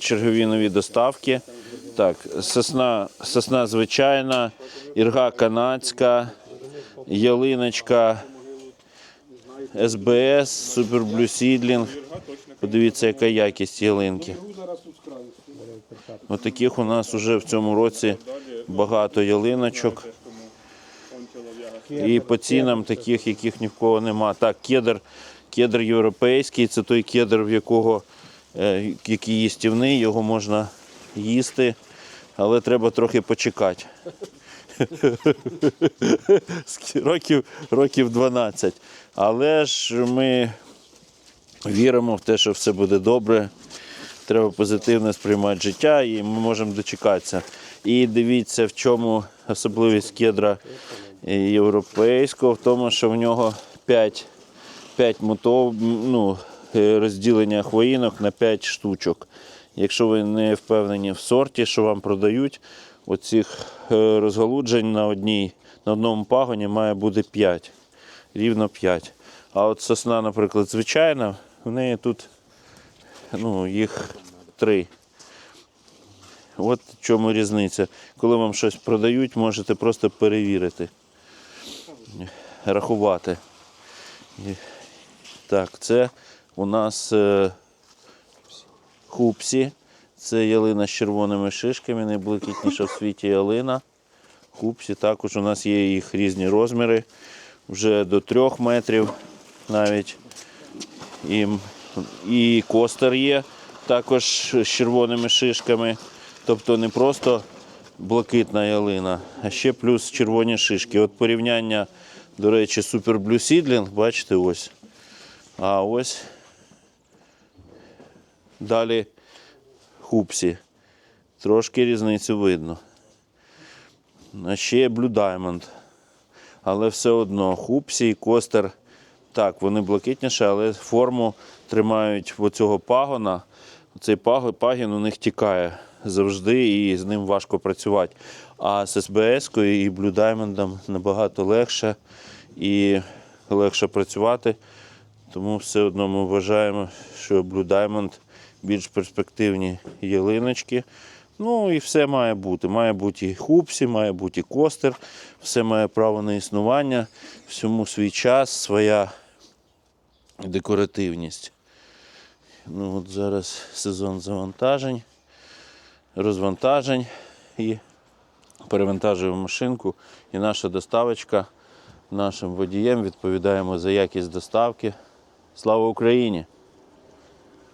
Чергові, нові доставки. Так, сосна, сосна звичайна, ірга канадська, ялиночка СБС, Супер Блю Сідлінг. Подивіться, яка якість ялинки. Отаких у нас вже в цьому році багато ялиночок. І по цінам таких, яких ні в кого нема. Так, кедр, кедр європейський, це той кедр, в якого який їстівний, його можна їсти, але треба трохи почекати. Років, років 12. Але ж ми віримо в те, що все буде добре. Треба позитивно сприймати життя і ми можемо дочекатися. І дивіться, в чому особливість кедра європейського, в тому, що в нього 5, 5 мотов, ну, е, розділення хвоїнок на 5 штучок. Якщо ви не впевнені в сорті, що вам продають, оцих е, розгалуджень на, одній, на одному пагоні має бути 5. Рівно 5. А от сосна, наприклад, звичайна, в неї тут ну, їх 3. От в чому різниця. Коли вам щось продають, можете просто перевірити, рахувати. Так, це у нас е, хупсі. Це ялина з червоними шишками, найблакитніша в світі ялина. Хупсі. Також у нас є їх різні розміри, вже до 3 метрів навіть. І, і костер є також з червоними шишками. Тобто не просто блакитна ялина, а ще плюс червоні шишки. От порівняння, до речі, Seedling, бачите, ось. А ось далі хупсі. Трошки різницю видно. А ще є Blue Diamond. Але все одно хупсі і костер, так, вони блакитніші, але форму тримають оцього пагона. Цей пагін у них тікає завжди і з ним важко працювати. А з СБС-кою і Blue Diamond набагато легше і легше працювати. Тому все одно ми вважаємо, що Blue Diamond більш перспективні ялиночки. Ну і все має бути. Має бути і хупсі, має бути і костер, все має право на існування, всьому свій час, своя декоративність. Ну от Зараз сезон завантажень, розвантажень і перевантажуємо машинку. І наша доставочка нашим водієм відповідаємо за якість доставки. Слава Україні!